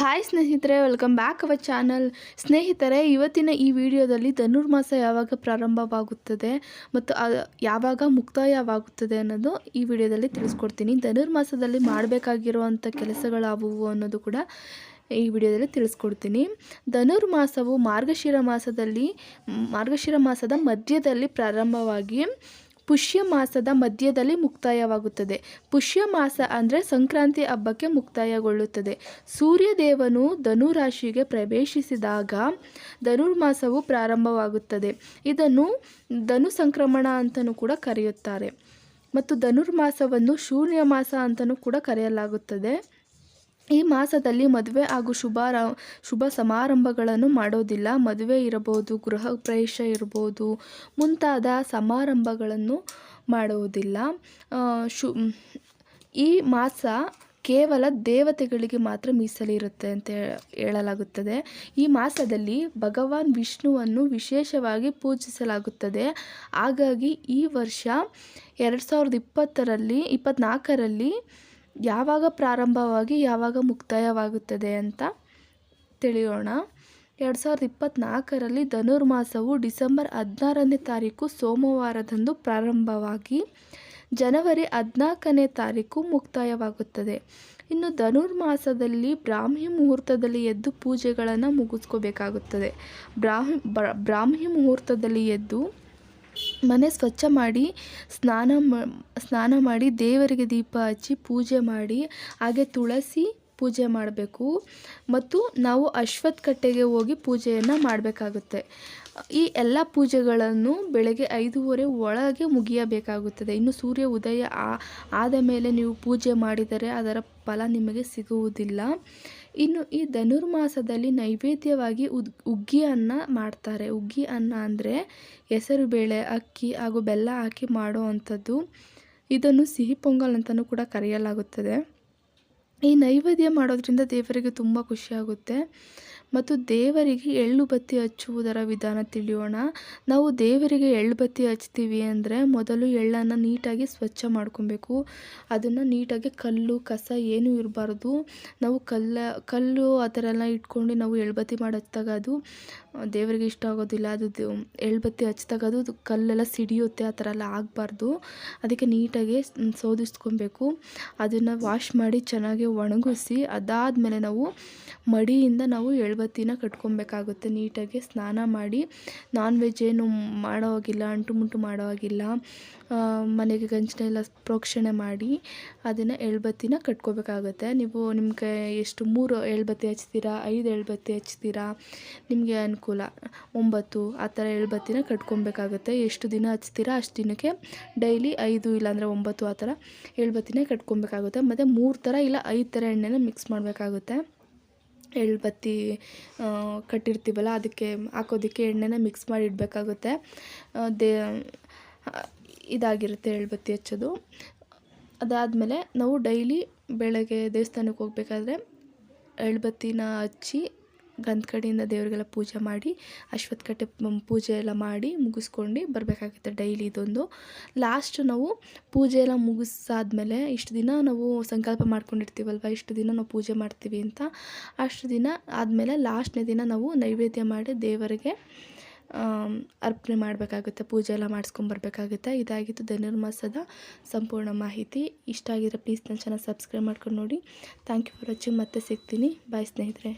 Hi ಸ್ನೇಹಿತರೆ welcome back our channel ಸ್ನೇಹಿತರೆ, ಇವತ್ತಿನ ಈ ವಿಡಿಯೋದಲ್ಲಿ ಧನುರ್ಮಾಸ ಯಾವಾಗ ಪ್ರಾರಂಭವಾಗುತ್ತದೆ ಮತ್ತು ಯಾವಾಗ ಮುಕ್ತಾಯವಾಗುತ್ತದೆ ಅನ್ನೋದು ಈ ವಿಡಿಯೋದಲ್ಲಿ ತಿಳಿಸ್ಕೊಡ್ತೀನಿ. ಧನುರ್ಮಾಸದಲ್ಲಿ ಮಾಡಬೇಕಾಗಿರುವಂಥ ಕೆಲಸಗಳಾವುವು ಅನ್ನೋದು ಕೂಡ ಈ ವಿಡಿಯೋದಲ್ಲಿ ತಿಳಿಸ್ಕೊಡ್ತೀನಿ. ಧನುರ್ಮಾಸವು ಮಾರ್ಗಶಿರ ಮಾಸದಲ್ಲಿ, ಮಾರ್ಗಶಿರ ಮಾಸದ ಮಧ್ಯದಲ್ಲಿ ಪ್ರಾರಂಭವಾಗಿ ಪುಷ್ಯ ಮಾಸದ ಮಧ್ಯದಲ್ಲಿ ಮುಕ್ತಾಯವಾಗುತ್ತದೆ. ಪುಷ್ಯ ಮಾಸ ಅಂದರೆ ಸಂಕ್ರಾಂತಿ ಹಬ್ಬಕ್ಕೆ ಮುಕ್ತಾಯಗೊಳ್ಳುತ್ತದೆ. ಸೂರ್ಯದೇವನು ಧನುರಾಶಿಗೆ ಪ್ರವೇಶಿಸಿದಾಗ ಧನುರ್ಮಾಸವು ಪ್ರಾರಂಭವಾಗುತ್ತದೆ. ಇದನ್ನು ಧನು ಸಂಕ್ರಮಣ ಅಂತಲೂ ಕೂಡ ಕರೆಯುತ್ತಾರೆ. ಮತ್ತು ಧನುರ್ಮಾಸವನ್ನು ಶೂನ್ಯ ಮಾಸ ಅಂತಲೂ ಕೂಡ ಕರೆಯಲಾಗುತ್ತದೆ. ಈ ಮಾಸದಲ್ಲಿ ಮದುವೆ ಹಾಗೂ ಶುಭ ಶುಭ ಸಮಾರಂಭಗಳನ್ನು ಮಾಡೋದಿಲ್ಲ. ಮದುವೆ ಇರಬಹುದು, ಗೃಹ ಪ್ರವೇಶ ಇರಬಹುದು, ಮುಂತಾದ ಸಮಾರಂಭಗಳನ್ನು ಮಾಡುವುದಿಲ್ಲ. ಶು, ಈ ಮಾಸ ಕೇವಲ ದೇವತೆಗಳಿಗೆ ಮಾತ್ರ ಮೀಸಲಿರುತ್ತೆ ಅಂತ ಹೇಳಲಾಗುತ್ತದೆ. ಈ ಮಾಸದಲ್ಲಿ ಭಗವಾನ್ ವಿಷ್ಣುವನ್ನು ವಿಶೇಷವಾಗಿ ಪೂಜಿಸಲಾಗುತ್ತದೆ. ಹಾಗಾಗಿ ಈ ವರ್ಷ ಎರಡು ಸಾವಿರದ ಇಪ್ಪತ್ತರಲ್ಲಿ ಇಪ್ಪತ್ತ್ನಾಲ್ಕರಲ್ಲಿ ಯಾವಾಗ ಪ್ರಾರಂಭವಾಗಿ ಯಾವಾಗ ಮುಕ್ತಾಯವಾಗುತ್ತದೆ ಅಂತ ತಿಳಿಯೋಣ. ಎರಡು ಸಾವಿರದ ಇಪ್ಪತ್ತ್ನಾಲ್ಕರಲ್ಲಿ ಧನುರ್ಮಾಸವು ಡಿಸೆಂಬರ್ ಹದಿನಾರನೇ ತಾರೀಕು ಸೋಮವಾರದಂದು ಪ್ರಾರಂಭವಾಗಿ ಜನವರಿ ಹದಿನಾಲ್ಕನೇ ತಾರೀಕು ಮುಕ್ತಾಯವಾಗುತ್ತದೆ. ಇನ್ನು ಧನುರ್ಮಾಸದಲ್ಲಿ ಬ್ರಾಹ್ಮಿ ಮುಹೂರ್ತದಲ್ಲಿ ಎದ್ದು ಪೂಜೆಗಳನ್ನು ಮುಗಿಸ್ಕೋಬೇಕಾಗುತ್ತದೆ. ಬ್ರಾಹ್ಮಿ, ಬ್ರ- ಬ್ರಾಹ್ಮಿ ಮುಹೂರ್ತದಲ್ಲಿ ಎದ್ದು ಮನೆ ಸ್ವಚ್ಛ ಮಾಡಿ ಸ್ನಾನ ಸ್ನಾನ ಮಾಡಿ ದೇವರಿಗೆ ದೀಪ ಹಚ್ಚಿ ಪೂಜೆ ಮಾಡಿ, ಹಾಗೆ ತುಳಸಿ ಪೂಜೆ ಮಾಡಬೇಕು. ಮತ್ತು ನಾವು ಅಶ್ವತ್ಥ ಕಟ್ಟೆಗೆ ಹೋಗಿ ಪೂಜೆಯನ್ನು ಮಾಡಬೇಕಾಗುತ್ತೆ. ಈ ಎಲ್ಲ ಪೂಜೆಗಳನ್ನು ಬೆಳಗ್ಗೆ ಐದೂವರೆ ಒಳಗೆ ಮುಗಿಯಬೇಕಾಗುತ್ತದೆ. ಇನ್ನು ಸೂರ್ಯ ಉದಯ ಆದ ಮೇಲೆ ನೀವು ಪೂಜೆ ಮಾಡಿದರೆ ಅದರ ಫಲ ನಿಮಗೆ ಸಿಗುವುದಿಲ್ಲ. ಇನ್ನು ಈ ಧನುರ್ಮಾಸದಲ್ಲಿ ನೈವೇದ್ಯವಾಗಿ ಉದ್ ಉಗ್ಗಿ ಅನ್ನ ಮಾಡ್ತಾರೆ. ಉಗ್ಗಿ ಅನ್ನ ಅಂದರೆ ಹೆಸರು ಬೇಳೆ, ಅಕ್ಕಿ ಹಾಗೂ ಬೆಲ್ಲ ಹಾಕಿ ಮಾಡೋ ಅಂಥದ್ದು ಇದನ್ನು ಸಿಹಿ ಪೊಂಗಲ್ ಅಂತಲೂ ಕೂಡ ಕರೆಯಲಾಗುತ್ತದೆ. ಈ ನೈವೇದ್ಯ ಮಾಡೋದ್ರಿಂದ ದೇವರಿಗೆ ತುಂಬ ಖುಷಿಯಾಗುತ್ತೆ ಮತ್ತು ದೇವರಿಗೆ ಎಳ್ಳು ಬತ್ತಿ ಹಚ್ಚುವುದರ ವಿಧಾನ ತಿಳಿಯೋಣ. ನಾವು ದೇವರಿಗೆ ಎಳ್ಳು ಬತ್ತಿ ಹಚ್ತೀವಿ ಅಂದರೆ ಮೊದಲು ಎಳ್ಳನ್ನು ನೀಟಾಗಿ ಸ್ವಚ್ಛ ಮಾಡ್ಕೊಬೇಕು. ಅದನ್ನು ನೀಟಾಗಿ ಕಲ್ಲು, ಕಸ ಏನೂ ಇರಬಾರ್ದು. ನಾವು ಕಲ್ಲ, ಕಲ್ಲು ಆ ಥರ ಎಲ್ಲ ಇಟ್ಕೊಂಡು ನಾವು ಎಳ್ಬತ್ತಿ ಮಾಡಿ ಹಚ್ಚಿದಾಗ ಅದು ದೇವರಿಗೆ ಇಷ್ಟ ಆಗೋದಿಲ್ಲ, ಅದು ಎಳ್ಬತ್ತಿ ಹಚ್ಚಿದಾಗ ಅದು ಕಲ್ಲೆಲ್ಲ ಸಿಡಿಯುತ್ತೆ, ಆ ಥರ ಎಲ್ಲ ಆಗಬಾರ್ದು. ಅದಕ್ಕೆ ನೀಟಾಗಿ ಸೋದಿಸ್ಕೊಬೇಕು. ಅದನ್ನು ವಾಶ್ ಮಾಡಿ ಚೆನ್ನಾಗಿ ಒಣಗಿಸಿ, ಅದಾದಮೇಲೆ ನಾವು ಮಡಿಯಿಂದ ನಾವು ಎಳ್ಬತ್ತಿನ ಕಟ್ಕೊಬೇಕಾಗುತ್ತೆ. ನೀಟಾಗಿ ಸ್ನಾನ ಮಾಡಿ. ನಾನ್ ವೆಜ್ ಏನು ಮಾಡೋ ಹಾಗಿಲ್ಲ, ಅಂಟು ಮುಂಟು ಮಾಡೋ ಹಾಗಿಲ್ಲ. ಮನೆಗೆ ಗಂಜನೆಲ್ಲ ಪ್ರೋಕ್ಷಣೆ ಮಾಡಿ ಅದನ್ನು ಎಳ್ಬತ್ತಿನ ಕಟ್ಕೋಬೇಕಾಗುತ್ತೆ. ನೀವು ನಿಮಗೆ ಎಷ್ಟು ಮೂರು ಎಳ್ಬತ್ತಿ ಹಚ್ತೀರಾ, ಐದು ಎಳ್ಬತ್ತಿ ಹಚ್ತೀರಾ, ನಿಮಗೆ ಅನುಕೂಲ. ಒಂಬತ್ತು, ಆ ಥರ ಎಳ್ಬತ್ತಿನ ಕಟ್ಕೊಬೇಕಾಗುತ್ತೆ. ಎಷ್ಟು ದಿನ ಹಚ್ತೀರಾ, ಅಷ್ಟು ದಿನಕ್ಕೆ ಡೈಲಿ ಐದು ಇಲ್ಲಾಂದರೆ ಒಂಬತ್ತು ಆ ಥರ ಎಳ್ಬತ್ತಿನ ಕಟ್ಕೊಬೇಕಾಗುತ್ತೆ. ಮತ್ತು ಮೂರು ಥರ ಇಲ್ಲ, ಐದು ಥರ ಎಣ್ಣೆನ ಮಿಕ್ಸ್ ಮಾಡಬೇಕಾಗುತ್ತೆ. ಎಳ್ಬತ್ತಿ ಕಟ್ಟಿರ್ತೀವಲ್ಲ, ಅದಕ್ಕೆ ಹಾಕೋದಕ್ಕೆ ಎಣ್ಣೆನ ಮಿಕ್ಸ್ ಮಾಡಿ ಇಡಬೇಕಾಗುತ್ತೆ ದೇ ಇದಾಗಿರುತ್ತೆ ಎಳ್ಬತ್ತಿ ಹಚ್ಚೋದು. ಅದಾದಮೇಲೆ ನಾವು ಡೈಲಿ ಬೆಳಗ್ಗೆ ದೇವಸ್ಥಾನಕ್ಕೆ ಹೋಗ್ಬೇಕಾದ್ರೆ ಎಳ್ಬತ್ತಿನ ಹಚ್ಚಿ ಗಂಧ ಕಡೆಯಿಂದ ದೇವರಿಗೆಲ್ಲ ಪೂಜೆ ಮಾಡಿ ಅಶ್ವತ್ಥ ಕಟ್ಟೆ ಪೂಜೆ ಎಲ್ಲ ಮಾಡಿ ಮುಗಿಸ್ಕೊಂಡು ಬರಬೇಕಾಗುತ್ತೆ ಡೈಲಿ ಇದೊಂದು. ಲಾಸ್ಟ್ ನಾವು ಪೂಜೆ ಎಲ್ಲ ಮುಗಿಸಾದ್ಮೇಲೆ ಇಷ್ಟು ದಿನ ನಾವು ಸಂಕಲ್ಪ ಮಾಡ್ಕೊಂಡಿರ್ತೀವಲ್ವ, ಇಷ್ಟು ದಿನ ನಾವು ಪೂಜೆ ಮಾಡ್ತೀವಿ ಅಂತ, ಅಷ್ಟು ದಿನ ಆದಮೇಲೆ ಲಾಸ್ಟ್ನೇ ದಿನ ನಾವು ನೈವೇದ್ಯ ಮಾಡಿ ದೇವರಿಗೆ ಅರ್ಪಣೆ ಮಾಡಬೇಕಾಗುತ್ತೆ, ಪೂಜೆ ಎಲ್ಲ ಮಾಡಿಸ್ಕೊಂಬರ್ಬೇಕಾಗುತ್ತೆ ಇದಾಗಿತ್ತು ಧನುರ್ಮಾಸದ ಸಂಪೂರ್ಣ ಮಾಹಿತಿ. ಇಷ್ಟ ಆಗಿದ್ರೆ ಪ್ಲೀಸ್ ನನ್ನ ಚಾನಲ್ ಸಬ್ಸ್ಕ್ರೈಬ್ ಮಾಡ್ಕೊಂಡು ನೋಡಿ. ಥ್ಯಾಂಕ್ ಯು ಫಾರ್ ವಾಚಿಂಗ್ ಮತ್ತೆ ಸಿಗ್ತೀನಿ. ಬಾಯ್ ಸ್ನೇಹಿತರೆ.